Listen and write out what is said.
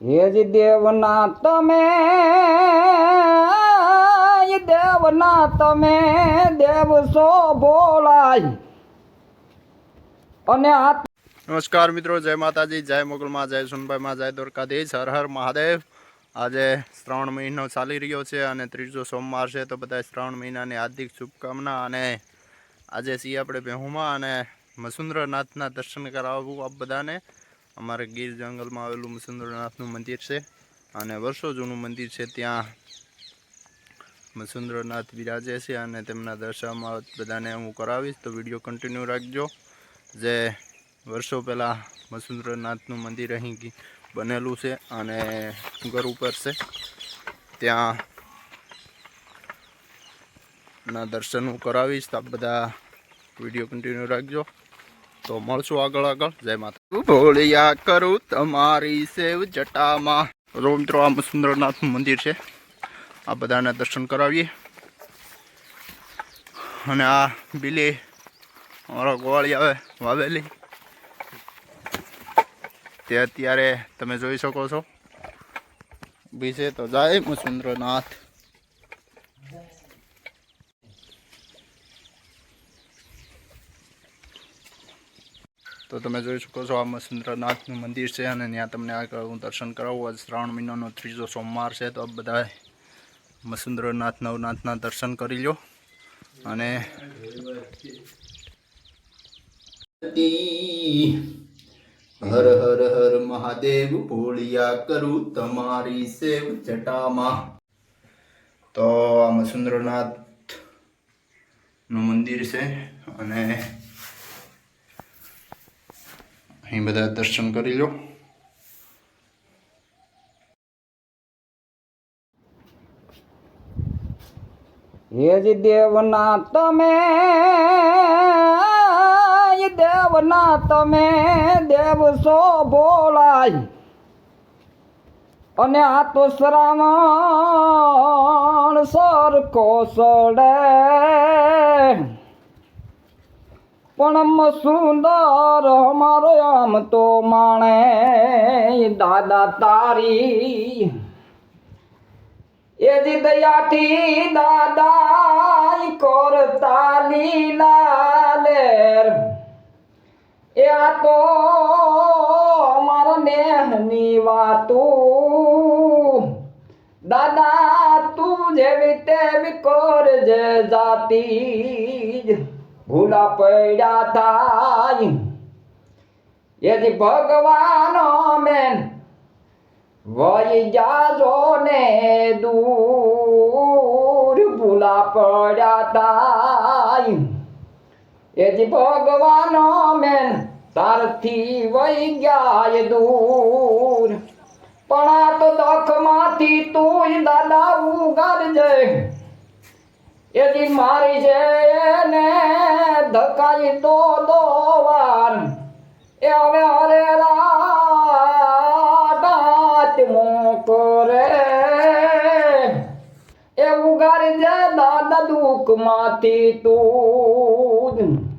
હે જ દેવના તમે દેવના તમે, દેવ સો બોલાય અને આ નમસ્કાર મિત્રો, જય માતાજી, જય મોગલમાં, જય સુનભાઈમાં જય દ્વારકાધીશ, હર હર મહાદેવ. આજે શ્રાવણ મહિનો ચાલી રહ્યો છે અને ત્રીજો સોમવાર છે, તો બધા શ્રાવણ મહિનાની હાર્દિક શુભકામના અને આજે છીએ આપણે બેહુમાં અને મસુંદ્રનાથના દર્શન કરાવવું આપ બધાને. અમારે ગીર જંગલમાં આવેલું મસુંદ્રનાથનું મંદિર છે અને વર્ષો જૂનું મંદિર છે ત્યાં મસુંદ્રનાથ બિરાજે છે અને તેમના દર્શનમાં બધાને હું કરાવીશ. તો વીડિયો કન્ટિન્યુ રાખજો. જે વર્ષો પહેલાં મસુંદ્રનાથનું મંદિર અહીં બનેલું છે અને ઘર ઉપર છે. ત્યાં ના દર્શન હું કરાવીશ. તો બધા વીડિયો કન્ટિન્યુ રાખજો. તો મળશું આગળ આગળ. જય માતા ભોળિયા કરું તમારી સેવ જટામાં. તો મિત્રો આ સુંદરનાથ મંદિર છે. આ બધાને દર્શન કરાવીએ. અને આ બિલી અમારા ગોવાળી આવે, વાવેલી. તે અત્યારે તમે જોઈ શકો છો. બીજે તો જાય મસુંદરનાથ તો તમે જોઈ શકો છો આ મસુંદ્રનાથનું મંદિર છે અને ત્યાં તમને આગળ હું દર્શન કરાવું. આજ શ્રાવણ મહિનાનો ત્રીજો સોમવાર છે, તો બધા મસુંદ્રનાથ, નવનાથના દર્શન કરી લો અને હર હર હર મહાદેવ, ભોળિયા કરું તમારી સેવ જટામાં. તો આ મસુંદરનાથનું મંદિર છે અને અહીં બધા દર્શન કરી લો. દેવના તમે દેવના તમે, દેવ સો બોલાય અને આ તો શ્રાવણ સરખો સડે. પણ સુંદર અમારો આમ તો માણે દાદા તારી એ જી દયાથી દાદા કરતા લીલા લેર એ આ તો અમારા નેહની વાતું દાદા તું જેવી તેવી કરજે જાતી જ ભૂલા પડ્યા તાય એથી ભગવાનો મેન વહી જાજો ને દૂર. ભૂલા પડ્યા તાય એથી ભગવાન મેન તારથી વહી ગયા દૂર. પણ આ તો દખમાંથી તું દાદા ઉગાડજે. એથી મારી છે ને ધકાઈ તો દોવાન. એ હવે અરે રાત મોકરે. એ ઉગારી દે દાદા દુઃખમાંથી તું